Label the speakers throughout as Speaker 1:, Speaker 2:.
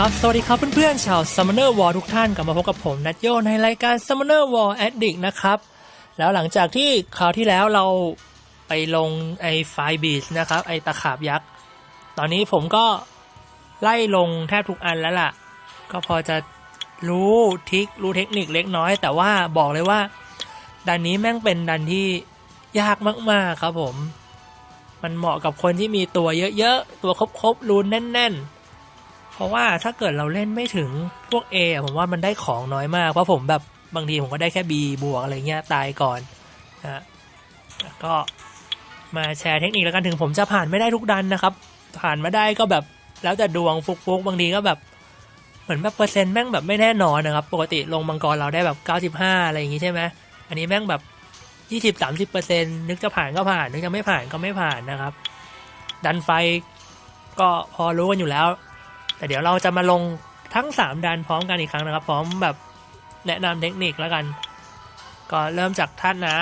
Speaker 1: ครับ สวัสดีครับเพื่อนๆชาว Summoner War ทุกท่านกลับมาพบกับผมนัทโยในรายการ Summoner War Addict นะครับ แล้วหลังจากที่คราวที่แล้วเราไปลงไอ้ไฟบีสนะครับ ไอ้ตะขาบยักษ์ ตอนนี้ผมก็ไล่ลงแทบทุกอันแล้วล่ะ ก็พอจะรู้ทิครู้เทคนิคเล็กน้อย แต่ว่าบอกเลยว่า ดันนี้แม่งเป็นดันที่ยากมากๆครับผม มันเหมาะกับคนที่มีตัวเยอะๆ ตัวครบๆรูนแน่นๆ เพราะว่าถ้าเกิดเราเล่นไม่ถึงพวก A อผมว่ามันได้ของน้อยมาก เพราะผมแบบบางทีผมก็ได้แค่ B บวกอะไรเงี้ยตายก่อนนะฮะก็มาแชร์เทคนิคแล้วกันถึงผมจะผ่านไม่ได้ทุกดันนะครับ ผ่านมาได้ก็แบบแล้วแต่ดวงฟุกๆ บางทีก็แบบเหมือนแบบเปอร์เซ็นต์แม่งแบบไม่แน่นอนนะครับ ปกติลงมังกรเราได้แบบ 95 อะไรอย่างงี้ใช่ไหมอันนี้แม่งแบบ 20 30เปอร์เซนต์นึกจะผ่านก็ผ่าน นึกจะไม่ผ่านก็ไม่ผ่านนะครับ ดันไฟก็พอรู้กันอยู่แล้ว แต่เดี๋ยวเราจะมาลงทั้ง 3ดันพร้อมกันอีกครั้งนะครับ พร้อมแบบแนะนำเทคนิคแล้วกัน ก็เริ่มจากธาตุน้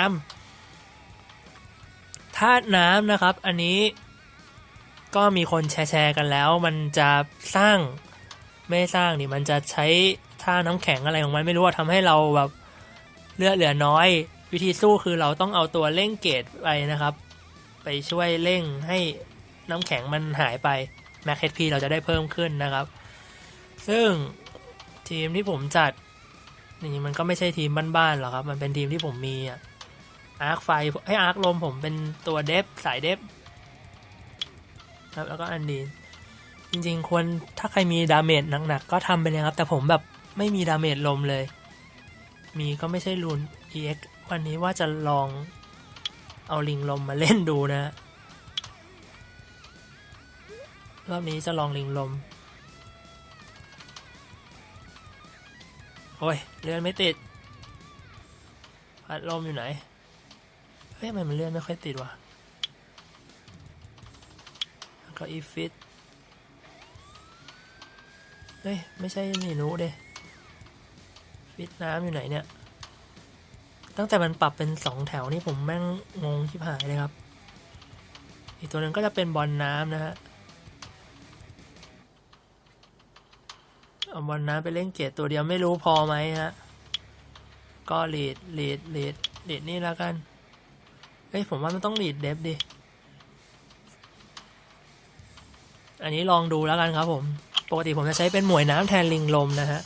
Speaker 1: ำธาตุน้ำนะครับ อันนี้ก็มีคนแชร์กันแล้ว มันจะสร้างไม่สร้างนี่มันจะใช้ท่าน้ำแข็งอะไรของมันไม่รู้ว่าทำให้เราแบบเลือดเหลือน้อย วิธีสู้คือเราต้องเอาตัวเร่งเกตไปนะครับ ไปช่วยเร่งให้น้ำแข็งมันหายไป แม็กเฮดพีเราจะได้เพิ่มขึ้นนะครับ ซึ่งทีมที่ผมจัดนี่มันก็ไม่ใช่ทีมบ้านๆหรอกครับ มันเป็นทีมที่ผมมีอะอาร์คไฟให้อาร์คลมผมเป็นตัวเดฟสายเดฟครับแล้วก็อันดีจริงๆควรถ้าใครมีดาเมจหนักๆก็ทำไปเลยครับ แต่ผมแบบไม่มีดาเมจลมเลย มีก็ไม่ใช่รูน EX วันนี้ว่าจะลองเอาลิงลมมาเล่นดูนะ รอบนี้จะลองลิงลม โอ้ย เลื่อนไม่ติด พัดลมอยู่ไหน เฮ้ยทำไมมันเลื่อนไม่ค่อยติดวะแล้วก็อีฟิต เฮ้ย ไม่ใช่เมนูเด้ฟิตน้ำอยู่ไหนเนี่ย ตั้งแต่มันปรับเป็นสองแถวนี่ผมแม่งงงที่หายเลยครับ อีกตัวหนึ่งก็จะเป็นบอลน้ำนะฮะ เอาบอลน้ำไปเล่นเกตตัวเดียวไม่รู้พอไหมฮะ ก็ลีดลีดลีดลีดนี่แล้วกัน เฮ้ย ผมว่ามันต้องลีดเดฟดิ อันนี้ลองดูแล้วกันครับผม ปกติผมจะใช้เป็นหมวยน้ำแทนลิงลมนะฮะ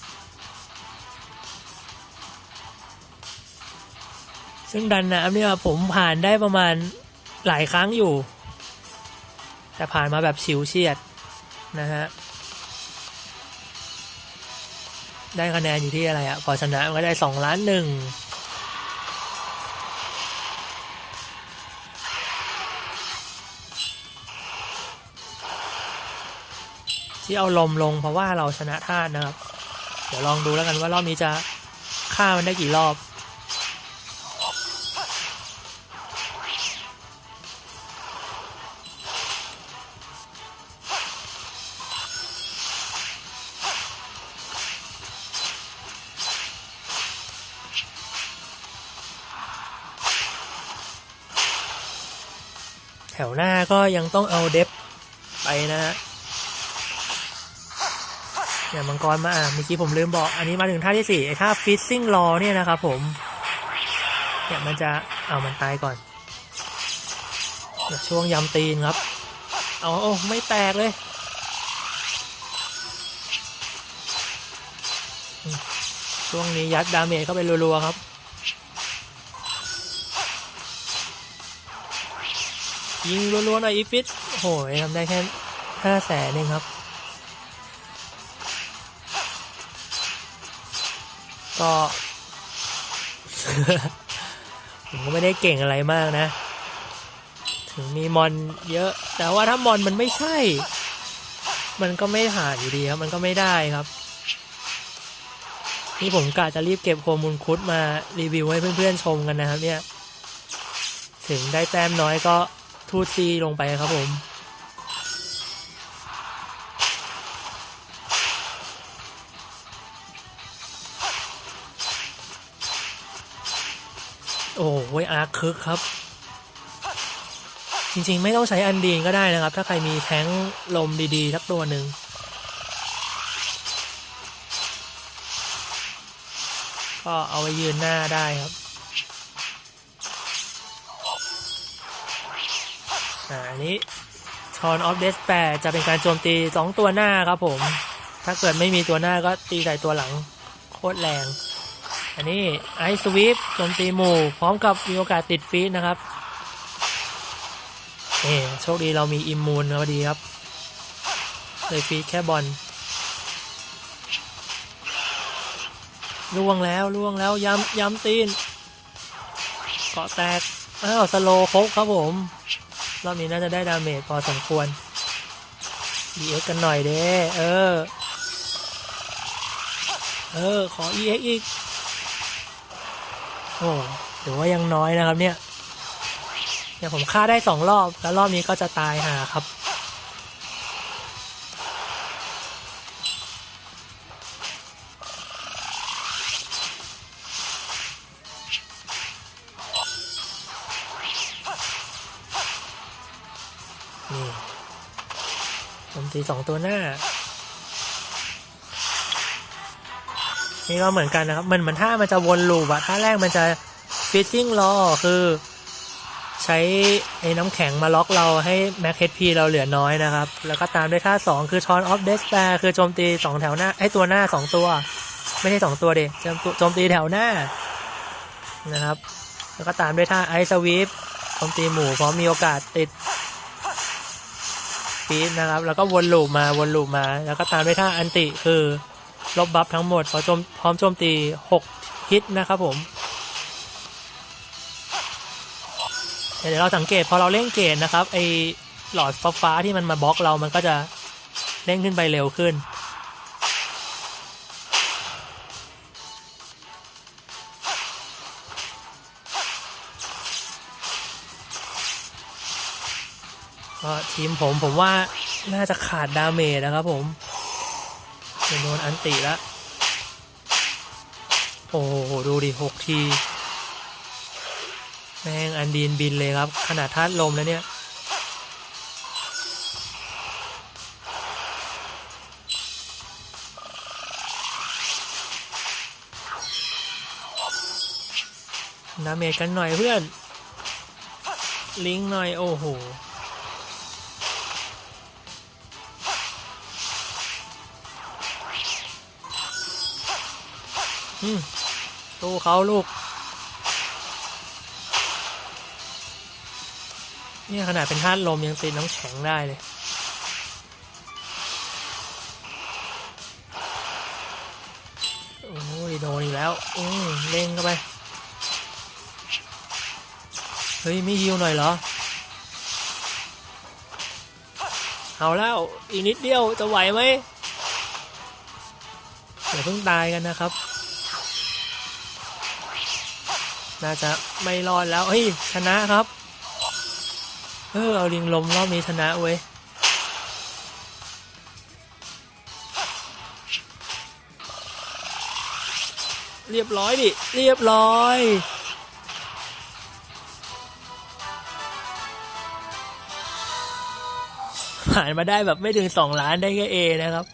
Speaker 1: ซึ่งดันน้ำเนี่ยผมผ่านได้ประมาณหลายครั้งอยู่ แต่ผ่านมาแบบฉิวเฉียดนะฮะ ได้คะแนนอยู่ที่อะไรอะพอชนะมันก็ได้สองล้านหนึ่งที่เอาลมลงเพราะว่าเราชนะท่านะครับ เดี๋ยวลองดูแล้วกันว่ารอบนี้จะฆ่ามันได้กี่รอบ ถวหน้าก็ยังต้องเอาเดฟไปนะฮะเนี่ยมังกรมาอะเมื่อกี้ผมลืมบอกอันนี้มาถึงท่าที่สี่ไอ้ท่าฟิซซิ่งรอเนี่ยนะครับผมเนี่ยมันจะเอามันตายก่อนช่วงยำตีนครับ เอาโอ้ไม่แตกเลยช่วงนี้ยัดดาเมจเข้าไปรัวๆครับ ยิงรัวๆหน่อยอีฟิตโอ้โหทำได้แค่ห้าแสนเองครับ ก็ ผมก็ไม่ได้เก่งอะไรมากนะ ถึงมีมอนเยอะ แต่ว่าถ้ามอนมันไม่ใช่ มันก็ไม่ผ่านอยู่ดีครับ มันก็ไม่ได้ครับ นี่ผมกะจะรีบเก็บโคมูลคุดมารีวิวให้เพื่อนๆชมกันนะครับเนี่ย ถึงได้แต้มน้อยก็ ทูจีลงไปครับผม โอ้ยอาร์คึกครับ จริงๆ ไม่ต้องใช้อันดีนก็ได้นะครับ ถ้าใครมีแท้งลมดีๆทักตัวหนึ่งก็เอาไว้ยืนหน้าได้ครับ อ่าอันนี้ชอนออฟเดสแปจะเป็นการโจมตีสองตัวหน้าครับผม ถ้าเกิดไม่มีตัวหน้าก็ตีใส่ตัวหลังโคตรแรง อันนี้ไอซ์สวีปโจมตีหมู่ พร้อมกับมีโอกาสติดฟีดนะครับเอ่โชคดีเรามีอิมมูนพอดีครับเลยฟีดแค่บอลล่วงแล้วล่วงแล้วย้ำย้ำตีนเกาะแตกอ้าวสโลว์ครบครับผม รอบนี้น่าจะได้ดาเมจพอสมควร EX กันหน่อยเด้เออ เออ ขอ EX อีก โอ้ถือว่ายังน้อยนะครับเนี่ยเนี่ยผมฆ่าได้สองรอบ แล้วรอบนี้ก็จะตายหาครับ ตีสองตัวหน้า นี่ก็เหมือนกันนะครับ มันเหมือนท่ามันจะวนลูปอะท่าแรกมันจะฟิตติ้งรอคือใช้ไอ้น้ำแข็งมาล็อกเราให้แม็กเฮดพีเราเหลือน้อยนะครับ แล้วก็ตามด้วยท่าสองคือชอนออฟเดสแปรคือโจมตีสองแถวหน้าไอ้ตัวหน้าสองตัว ไม่ใช่สองตัวเดโจมโจมตีแถวหน้านะครับ แล้วก็ตามด้วยท่าไอซ์สวีปโจมตีหมู่พร้อมมีโอกาสติด ฟีดนะครับ แล้วก็วนลูปมาวนลูปมา แล้วก็ตามด้วยท่าอันติคือลบบัฟทั้งหมดพร้อมโจมพร้อมโจมตี 6 ฮิตนะครับผม เดี๋ยวเราสังเกตพอเราเล่นเกตนะครับไอหลอดฟ้าฟ้าที่มันมาบล็อกเรามันก็จะเร่งขึ้นไปเร็วขึ้น ทีมผมผมว่าน่าจะขาดดาเมจนะครับผมโดนอันติแล้วโอ้โห ดูดิหกที แม่งอันดีนบินเลยครับ ขนาดธาตุลมแล้วเนี่ย ดาเมจกันหน่อยเพื่อน ลิงหน่อย โอ้โห อืมสู้เขาลูก เนี่ยขนาดเป็นธาตุลมยังตีน้ำแข็งได้เลย โอ้ยโดนอีกแล้ว อืมเล่งเข้าไป เฮ้ย ไม่ฮิวหน่อยเหรอ เอาแล้ว อีกนิดเดียวจะไหวไหมอย่าเพิ่งตายกันนะครับ น่าจะไม่รอดแล้วเฮ้ยชนะครับ เออเอาลิงลมรอบนี้ชนะเว้ยเรียบร้อยดิ เรียบร้อย ผ่านมาได้แบบไม่ถึงสองล้านได้แค่เอนะครับ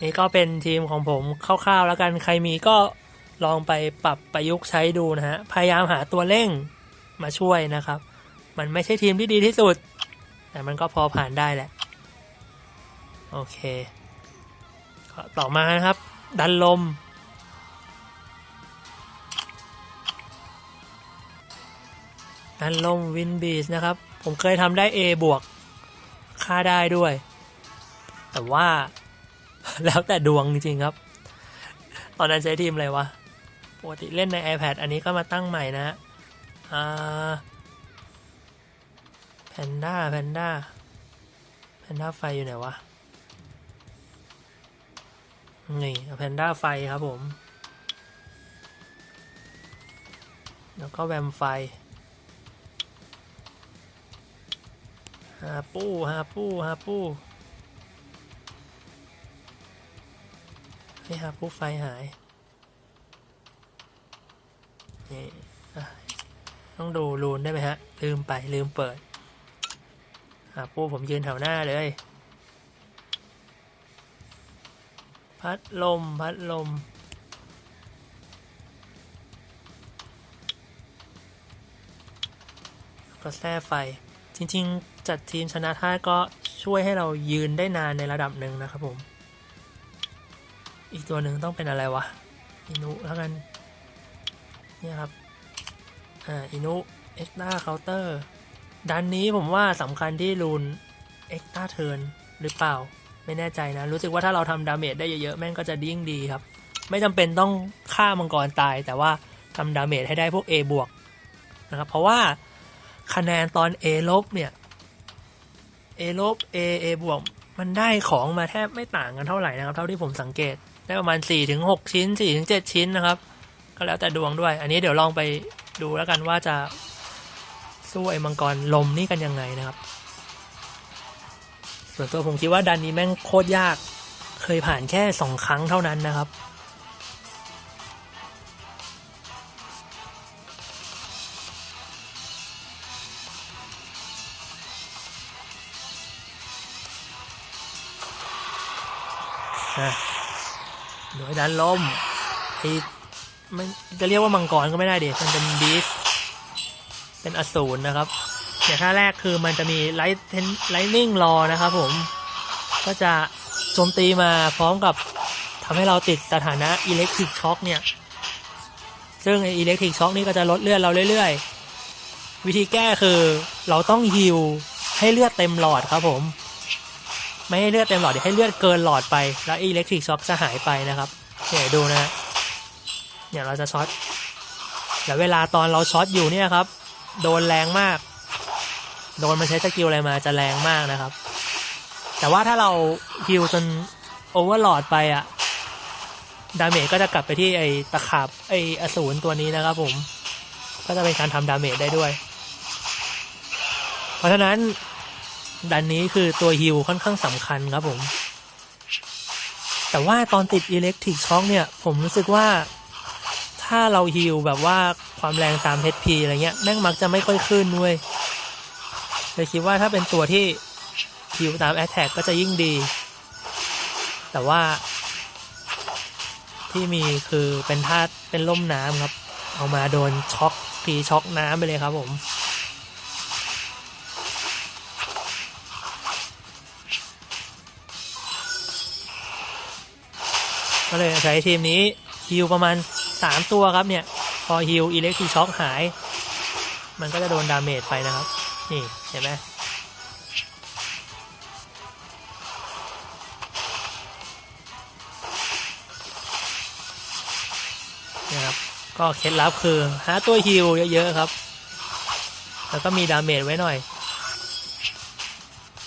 Speaker 1: นี่ก็เป็นทีมของผมคร่าวๆแล้วกันใครมีก็ ลองไปปรับประยุกต์ใช้ดูนะฮะ พยายามหาตัวเร่งมาช่วยนะครับ มันไม่ใช่ทีมที่ดีที่สุด แต่มันก็พอผ่านได้แหละ โอเค ต่อมานะครับ ดันลม ดันลมวินบีสนะครับ ผมเคยทำได้ A บวก ค่าได้ด้วย แต่ว่าแล้วแต่ดวงจริงๆครับ ตอนนั้นใช้ทีมอะไรวะ ปกติเล่นใน iPad อันนี้ก็มาตั้งใหม่นะอ่าแพนด้าแพนด้าแพนด้าไฟอยู่ไหนวะ นี่แพนด้าไฟครับผม แล้วก็แวมไฟฮาปู้ฮาปู้ฮาปู้ให้ฮาปู้ไฟหายี่ต้องดูรูนได้ไหมฮะ ลืมไปลืมเปิดอะปูผมยืนแถวหน้าเลย พัดลม พัดลมก็แท้ไฟ จริง ๆ จัดทีมชนะท่าก็ช่วยให้เรายืนได้นานในระดับหนึ่งนะครับผม อีกตัวหนึ่งต้องเป็นอะไรวะ อินุแล้วกัน นี่ยครับอ่าอินุเอ็กซ์ต้าเคาน์เตอร์ดันนี้ผมว่าสำคัญที่รูนเอ็กซ์ต้าเทิร์นหรือเปล่า ไม่แน่ใจนะ รู้สึกว่าถ้าเราทำดาเมจได้เยอะๆ แม่งก็จะยิ่งดีครับ ไม่จำเป็นต้องฆ่ามังกรตาย แต่ว่าทำดาเมจให้ได้พวก A บวกนะครับ เพราะว่าคะแนนตอน A ลบเนี่ย A ลบ A A บวกมันได้ของมาแทบไม่ต่างกันเท่าไหร่นะครับ เท่าที่ผมสังเกตได้ประมาณ 4-6 ชิ้น 4-7 ชิ้นนะครับ ก็แล้วแต่ดวงด้วย อันนี้เดี๋ยวลองไปดูแล้วกันว่าจะสู้ไอ้มังกรลมนี่กันยังไงนะครับ ส่วนตัวผมคิดว่าดันนี้แม่งโคตรยาก เคยผ่านแค่สองครั้งเท่านั้นนะครับ หน่วยดันลมไอ ไม่จะเรียกว่ามังกรก็ไม่ได้เด็มันเป็นบีสเป็นอสูรนะครับเนี่ยท่าแรกคือมันจะมีไลท์เทนไลท์นิ่งรอนะครับผม ก็จะโจมตีมาพร้อมกับทำให้เราติดสถานะอิเล็กทริกช็อคเนี่ย ซึ่งอิเล็กทริกช็อคนี่ก็จะลดเลือดเราเรื่อยๆ วิธีแก้คือเราต้องฮิลให้เลือดเต็มหลอดครับผม ไม่ให้เลือดเต็มหลอดเดี๋ยวให้เลือดเกินหลอดไป แล้วอิเล็กทริกช็อคจะหายไปนะครับ เนี่ยดูนะฮะ เนี่ยเราจะช็อตแล้วเวลาตอนเราช็อตอยู่เนี่ยครับ โดนแรงมาก โดนมันใช้สกิลอะไรมาจะแรงมากนะครับ แต่ว่าถ้าเราฮิลจนโอเวอร์หลอดไปอะดาเมจก็จะกลับไปที่ไอตะขาบไออสูรตัวนี้นะครับผม ก็จะเป็นการทำดาเมจได้ด้วย เพราะฉะนั้นดันนี้คือตัวฮิลค่อนข้างสำคัญครับผม แต่ว่าตอนติดอิเล็กทริกช็อคเนี่ย ผมรู้สึกว่า ถ้าเราฮิลแบบว่าความแรงตาม HP อะไรเงี้ยแม่งมักจะไม่ค่อยขึ้นเว้ยเลยคิดว่าถ้าเป็นตัวที่ฮิลตามแอ t แทกก็จะยิ่งดี แต่ว่า ที่มีคือเป็นธาตุเป็นล่มน้ำครับ เอามาโดนช็อคทีช็อกน้ำไปเลยครับผมก็เลยใช้ทีมนี้ฮิลประมาณ 3ตัวครับเนี่ย พอฮิลอิเล็กทริช็อคหาย มันก็จะโดนดาเมจไปนะครับ นี่เห็นไหมนะครับก็เคล็ดลับคือหาตัวฮิลเยอะๆครับ แล้วก็มีดาเมจไว้หน่อย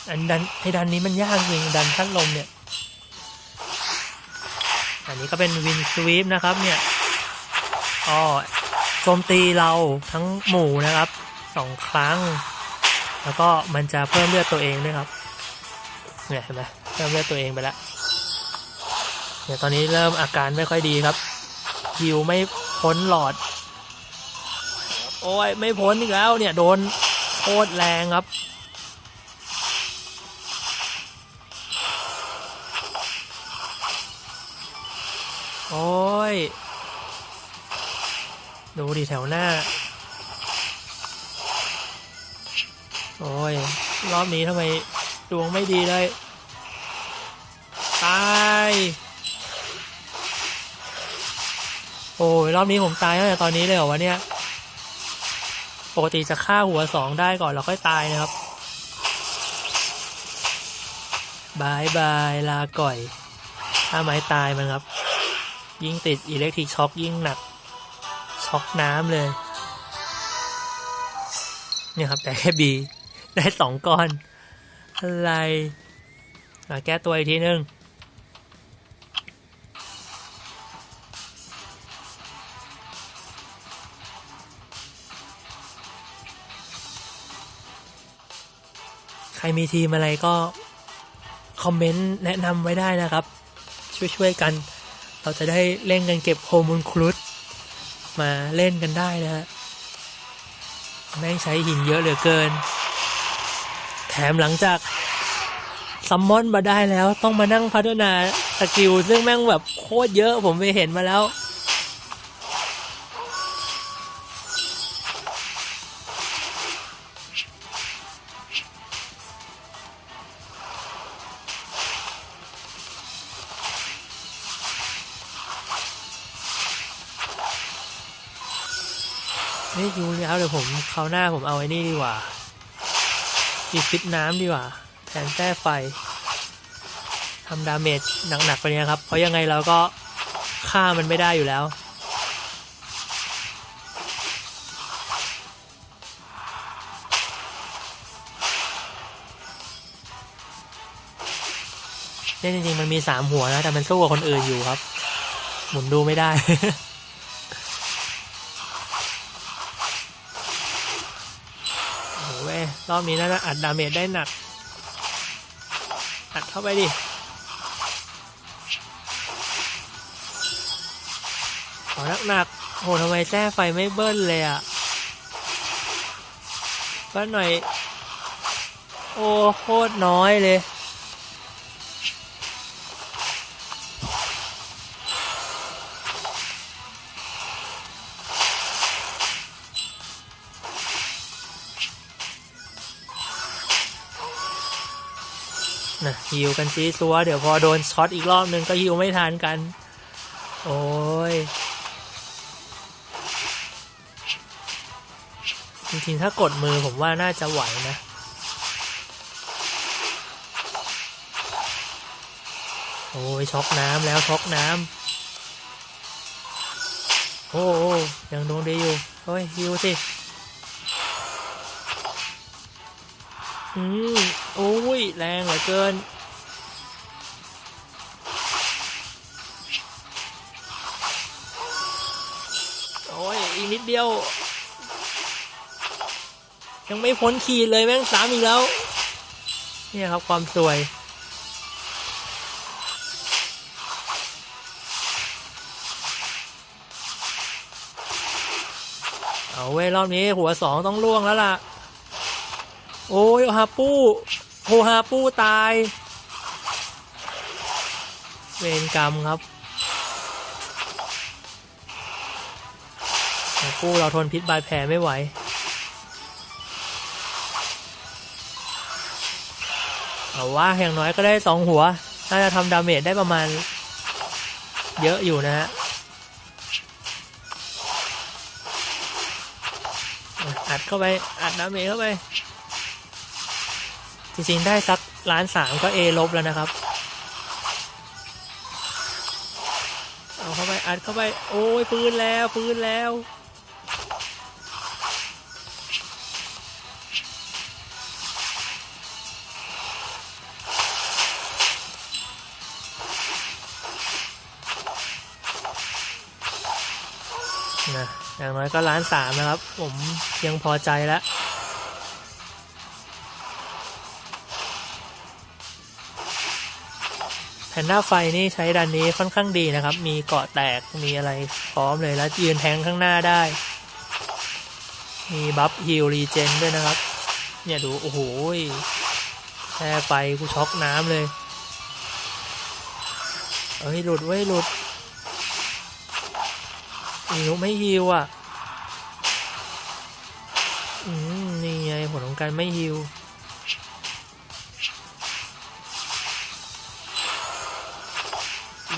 Speaker 1: อันดันไอ้ดันนี้มันยากจริงดันขั้นลมเนี่ย อันนี้ก็เป็นวินสวีปนะครับเนี่ย อ๋อโจมตีเราทั้งหมู่นะครับสองครั้ง แล้วก็มันจะเพิ่มเลือดตัวเองด้วยครับเนี่ยเห็นไหมเพิ่มเลือดตัวเองไปแล้วเนี่ยตอนนี้เริ่มอาการไม่ค่อยดีครับฮิวไม่พ้นหลอด โอ้ยไม่พ้นอีกแล้วเนี่ยโดนโคตรแรงครับโอ้ย ดูดิแถวหน้า โอ้ย รอบนี้ทำไมดวงไม่ดีเลย ตาย โอ้ย รอบนี้ผมตายตั้งแต่ตอนนี้เลยเหรอวะเนี่ย ปกติจะฆ่าหัวสองได้ก่อนแล้วค่อยตายนะครับบายบายลาก่อย ถ้าไม้ตายมันครับ ยิ่งติดอิเล็กทริกช็อคยิ่งหนัก ช็อกน้ำเลย เนี่ยครับแต่แค่บีได้สองก้อน อะไรมาแก้ตัวอีกทีนึงใครมีทีมอะไรก็ คอมเมนต์แนะนำไว้ได้นะครับ ช่วยๆกัน เราจะได้เล่นกันเก็บโฮมูลครุฑ มาเล่นกันได้นะฮะไม่ใช้หินเยอะเหลือเกิน แถมหลังจากซัมมอนมาได้แล้วต้องมานั่งพัฒนาสกิลซึ่งแม่งแบบโคตรเยอะผมไปเห็นมาแล้ว ราวหน้าผมเอาไอ้นี่ดีกว่าจีฟิตน้ำดีกว่า แทนแต้ไฟทำดาเมจหนักๆไปเนี่ยครับ เพราะยังไงเราก็ฆ่ามันไม่ได้อยู่แล้ว เนี่ยจริงๆ มันมีสามหัวนะ แต่มันสู้กับคนอื่นอยู่ครับ หมุนดูไม่ได้ รอบนี้น่าจะอัดดาเมจได้หนัก อัดเข้าไปดิ ขอหนักๆโหทำไมแจ้ไฟไม่เบิ้ลเลยอะเบิ้ลหน่อย โอ้โคตรน้อยเลย ฮิวกันซีซัว เดี๋ยวพอโดนช็อตอีกรอบนึงก็ฮิวไม่ทันกัน โอ้ยจริงๆ ถ้ากดมือผมว่าน่าจะไหวนะ โอ้ยช็อกน้ำแล้วช็อกน้ำโอ้โอยังโดนดีอยู่เฮ้ยฮิวสิอืมโอ้ยแรงเหลือเกิน เดียว ยังไม่พ้นขีดเลยแม่งสามอีกแล้ว เนี่ยครับความสวยเอาเว้ยรอบนี้หัวสองต้องล่วงแล้วล่ะ โอ้ยฮาปูโฮฮาปูตาย เวรกรรมครับ ฮาปูเราทนพิษบาดแผลไม่ไหว เอาว่าอย่างน้อยก็ได้สองหัว น่าจะทำดาเมจได้ประมาณ เยอะอยู่นะฮะอัดเข้าไป อัดดาเมจเข้าไป จริงๆได้สักล้านสามก็เอลบแล้วนะครับเอาเข้าไปอัดเข้าไป โอ้ยปืนแล้วปืนแล้ว อย่างน้อยก็ล้านสามนะครับ ผมยังพอใจแล้วแพนด้าไฟนี่ใช้ดันนี้ค่อนข้างดีนะครับ มีเกาะแตกมีอะไรพร้อมเลยแล้วยืนแทงข้างหน้าได้ มีบัฟฮิลรีเจนด้วยนะครับ เนี่ยดู โอ้โหแค่ไฟกูช็อกน้ำเลย เอ้ย หลุดเว้ยหลุดฮิวไม่ฮิวอะ การไม่ฮิว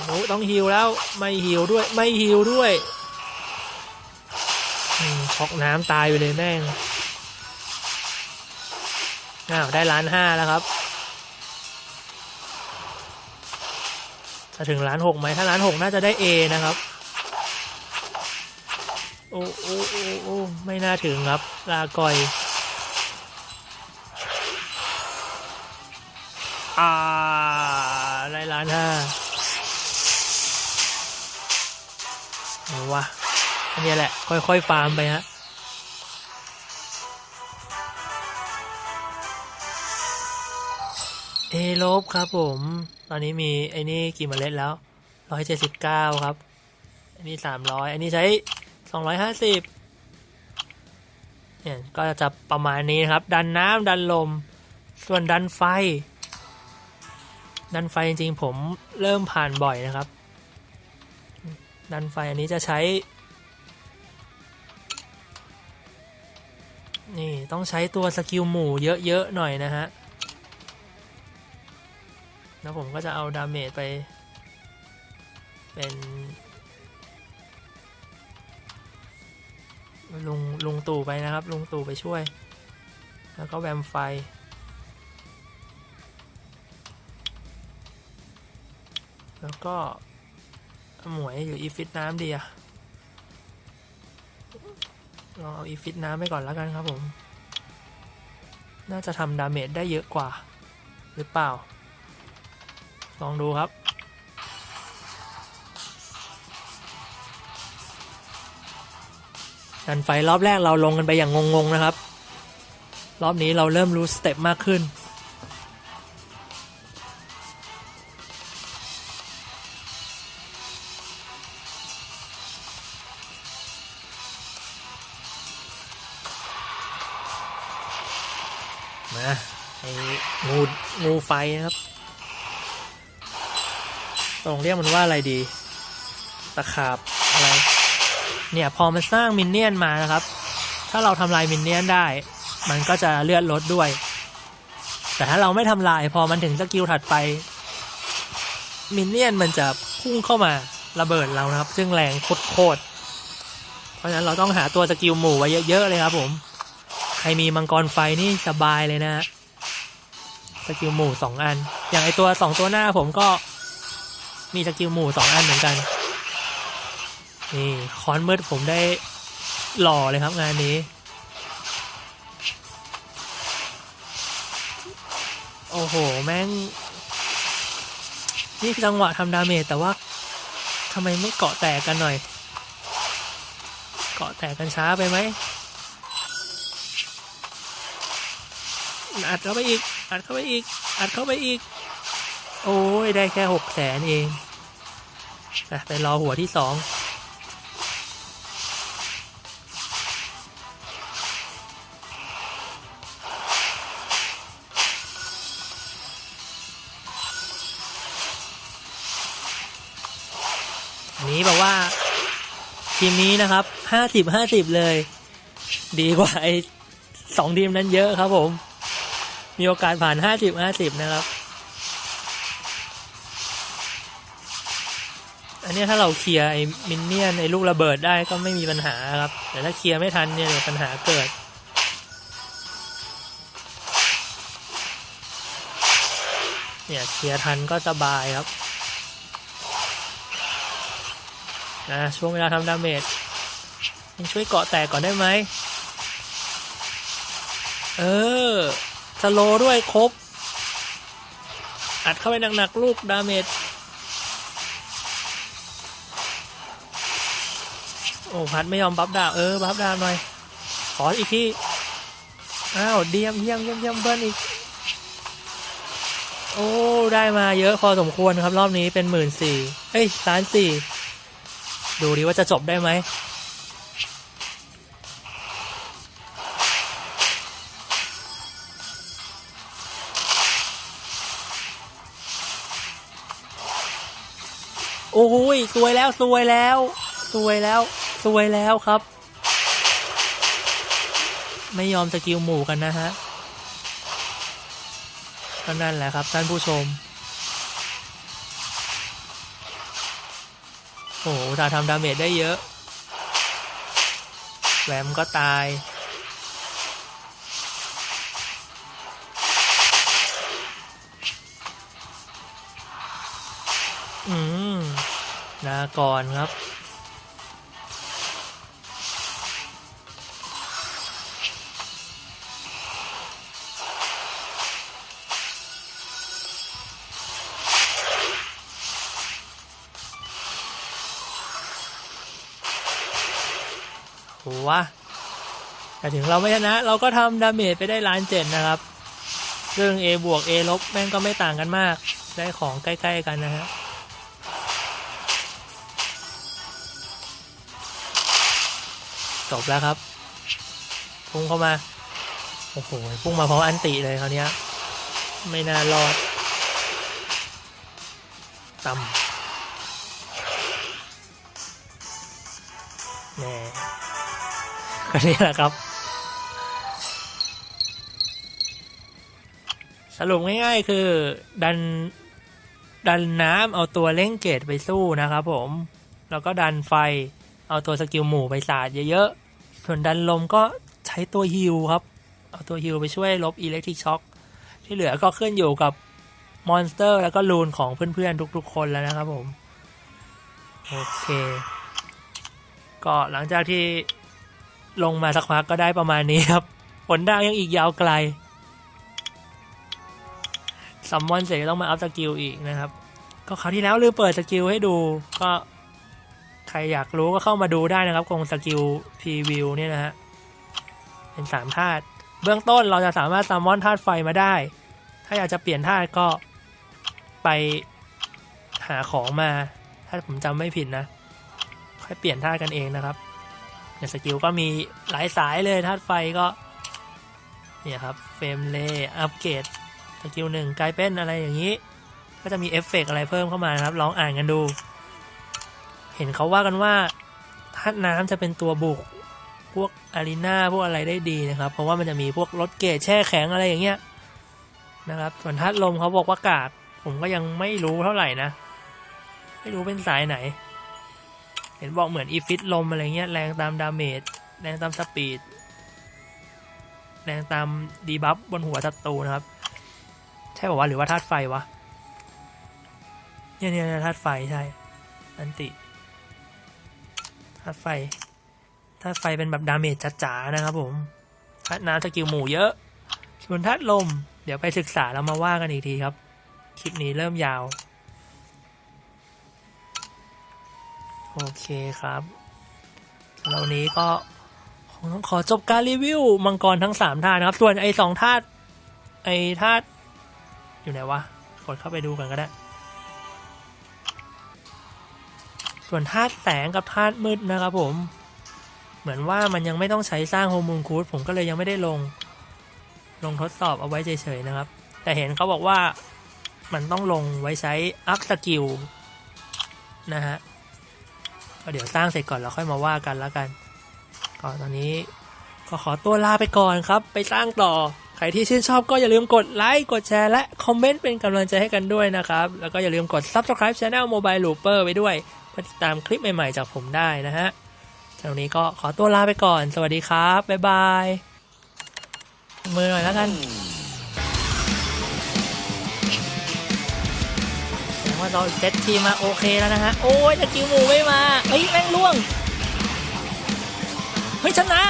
Speaker 1: โอ้ต้องฮิวแล้วไม่ฮิวด้วยไม่ฮิวด้วยช็อกน้ำตายไปเลยแม่งอ้าวได้ล้านห้าแล้วครับจะถึงล้านหกไหมถ้าล้านหกน่าจะได้เอนะครับโอ้โอ้โอ้โอ้ไม่น่าถึงครับลาก่อย อ่าได้ล้านห้าเอาวะอันนี้แหละ ค่อยๆฟาร์มไปฮะเอลบครับผม ตอนนี้มีไอ้นี่กี่เมล็ดแล้วร้อยเจ็ดสิบเก้าครับ อันนี้สามร้อยอันนี้ใช้สองร้อยห้าสิบเนี่ยก็จะประมาณนี้นะครับ ดันน้ำดันลม ส่วนดันไฟ ดันไฟจริงๆผมเริ่มผ่านบ่อยนะครับ ดันไฟอันนี้จะใช้ นี่ต้องใช้ตัวสกิลหมู่เยอะๆหน่อยนะฮะ แล้วผมก็จะเอาดาเมจไป เป็นลุงลุงตู่ไปนะครับ ลุงตู่ไปช่วย แล้วก็แวมไฟ แล้วก็หมวยหรืออีฟิตน้ำดีอะลองเอาอีฟิตน้ำไปก่อนแล้วกันครับผม น่าจะทำดาเมจได้เยอะกว่า หรือเปล่า ลองดูครับ ดันไฟรอบแรกเราลงกันไปอย่างงงๆนะครับ รอบนี้เราเริ่มรู้สเต็ปมากขึ้น มาไอ้งูงูไฟนะครับ ตรงเรียกมันว่าอะไรดี ตะขาบอะไร เนี่ยพอมันสร้างมินเนี่ยนมานะครับ ถ้าเราทำลายมินเนี่ยนได้ มันก็จะเลือดลดด้วย แต่ถ้าเราไม่ทำลายพอมันถึงสกิลถัดไป มินเนี่ยนมันจะพุ่งเข้ามาระเบิดเรานะครับ ซึ่งแรงโคตรเพราะฉะนั้นเราต้องหาตัวสกิลหมู่ไว้เยอะๆเลยครับผม ใครมีมังกรไฟนี่สบายเลยนะฮะสกิลหมู่สองอัน อย่างไอตัวสองตัวหน้าผมก็มีสกิลหมู่สองอันเหมือนกัน นี่คอนมืดผมได้หล่อเลยครับงานนี้ โอ้โห แม่ง นี่จังหวะทำดาเมจแต่ว่าทำไมไม่เกาะแตกกันหน่อย เกาะแตกกันช้าไปไหม อัดเข้าไปอีก อัดเข้าไปอีก อัดเข้าไปอีก โอ้ย ได้แค่หกแสนเอง ไปรอหัวที่สองนี้แบบว่า ทีมนี้นะครับห้าสิบห้าสิบเลย ดีกว่าไอ้สองทีมนั้นเยอะครับผม มีโอกาสผ่านห้าสิบห้าสิบนะครับ อันนี้ถ้าเราเคลียร์ไอ้มินเนี่ยนไอ้ลูกระเบิดได้ก็ไม่มีปัญหาครับ แต่ถ้าเคลียร์ไม่ทันเนี่ยปัญหาเกิดเนี่ยเคลียร์ทันก็สบายครับนะช่วงเวลาทำดาเมจยังช่วยเกาะแตกก่อนได้ไหม เออ สโลด้วยครบ อัดเข้าไปหนักๆลูกดาเมจ โอ้พัดไม่ยอมบัฟดาวเออ บัฟดาวหน่อย ขออีกที่ อ้าวเดียมเยี่ยมเยี่ยมเยี่ยมเบิ้ลอีก โอ้ ได้มาเยอะพอสมควรครับรอบนี้เป็นหมื่นสี่เอ้ยล้านสี่ ดูดิว่าจะจบได้ไหม โอ้ยสวยแล้วสวยแล้ว สวยแล้วสวยแล้วครับ ไม่ยอมสกิลหมู่กันนะฮะก็นั่นแหละครับท่านผู้ชม โอ้โหถ้าทำดาเมจได้เยอะแหวมก็ตาย ก่อนครับโหะแต่ถึงเราไม่ชนะ เราก็ทำดาเมจไปได้ล้านเจ็ดนะครับ ซึ่ง A บวก A ลบแม่งก็ไม่ต่างกันมาก ได้ของใกล้ ๆ กันนะฮะ จบแล้วครับ พุ่งเข้ามา โอ้โห พุ่งมาเพราะอันติเลยคราวนี้ไม่น่ารอดต่ำแน่ก็นี่แหละครับ สรุปง่ายๆคือ ดัน ดันน้ำเอาตัวเล่งเกตไปสู้นะครับผม แล้วก็ดันไฟ เอาตัวสกิลหมู่ไปสาดเยอะๆ ส่วนดันลมก็ใช้ตัวฮิลครับ เอาตัวฮิลไปช่วยลบอิเล็กทริกช็อคที่เหลือก็ขึ้นอยู่กับมอนสเตอร์แล้วก็ลูนของเพื่อนๆ ทุกๆ คนแล้วนะครับผม โอเค ก็หลังจากที่ลงมาสักพักก็ได้ประมาณนี้ครับ ผลทางยังอีกยาวไกลซัมมอนเสร็จต้องมาอัพสกิลอีกนะครับ ก็คราวที่แล้วลืมเปิดสกิลให้ดูก็ ใครอยากรู้ก็เข้ามาดูได้นะครับกรงสกิลพรีวิวเนี่ยนะฮะ เป็นสามธาตุ เบื้องต้นเราจะสามารถซัมมอนธาตุไฟมาได้ ถ้าอยากจะเปลี่ยนธาตุก็ไปหาของมา ถ้าผมจำไม่ผิดนะ ค่อยเปลี่ยนธาตุกันเองนะครับในสกิลก็มีหลายสายเลยธาตุไฟก็ เนี่ยครับเฟมเลอัปเกรดสกิลหนึ่งกลายเป็นอะไรอย่างนี้ ก็จะมีเอฟเฟกต์อะไรเพิ่มเข้ามานะครับ ลองอ่านกันดู เห็นเขาว่ากันว่าธาตุน้ำจะเป็นตัวบุกพวกอารีนาพวกอะไรได้ดีนะครับ เพราะว่ามันจะมีพวกรถเกจแช่แข็งอะไรอย่างเงี้ยนะครับส่วนธาตุลมเขาบอกว่ากาดผมก็ยังไม่รู้เท่าไหร่นะ ไม่รู้เป็นสายไหน เห็นบอกเหมือนอีฟิตลมอะไรเงี้ยแรงตามดาเมจแรงตามสปีดแรงตามดีบัฟบนหัวศัตรูนะครับ ใช่ป่าวะหรือว่าธาตุไฟวะเนี่ยเนี่ยธาตุไฟใช่ อันติาตุไฟธาตุไฟเป็นแบบดาเมจจ๋าๆนะครับผมธาตุน้ำสกิลหมู่เยอะ ส่วนธาตุลม เดี๋ยวไปศึกษาแล้วมาว่ากันอีกทีครับ คลิปนี้เริ่มยาว โอเคครับสำหรับวันนี้ก็คงต้องขอจบการรีวิวมังกรทั้งสามธาตุนะครับ ส่วนไอ้สองธาตุไอ้ธาตุอยู่ไหนวะ กดเข้าไปดูกันก็ได้ ส่วนธาตุแสงกับธาตุมืดนะครับผม เหมือนว่ามันยังไม่ต้องใช้สร้างโฮมูนคูดผมก็เลยยังไม่ได้ลง ลงทดสอบเอาไว้เฉยๆนะครับ แต่เห็นเขาบอกว่ามันต้องลงไว้ใช้อัพสกิลนะฮะก็เดี๋ยวสร้างเสร็จก่อนแล้วค่อยมาว่ากันแล้วกันก็ตอนนี้ก็ขอตัวลาไปก่อนครับ ไปสร้างต่อ ใครที่ชื่นชอบก็อย่าลืมกดไลค์ กดแชร์ และคอมเมนต์เป็นกำลังใจให้กันด้วยนะครับ แล้วก็อย่าลืมกด Subscribe Channel Mobile Looper ไปด้วย ติดตามคลิปใหม่ๆจากผมได้นะฮะตรงนนี้ก็ขอตัวลาไปก่อน สวัสดีครับ บ๊ายบาย มือหน่อยแล้วกันแสดงว่าเราเซตทีมาโอเคแล้วนะฮะ โอ้ยตะกิ้วหมูไม่มา เฮ้ย แม่งล่วง เฮ้ย ชนะ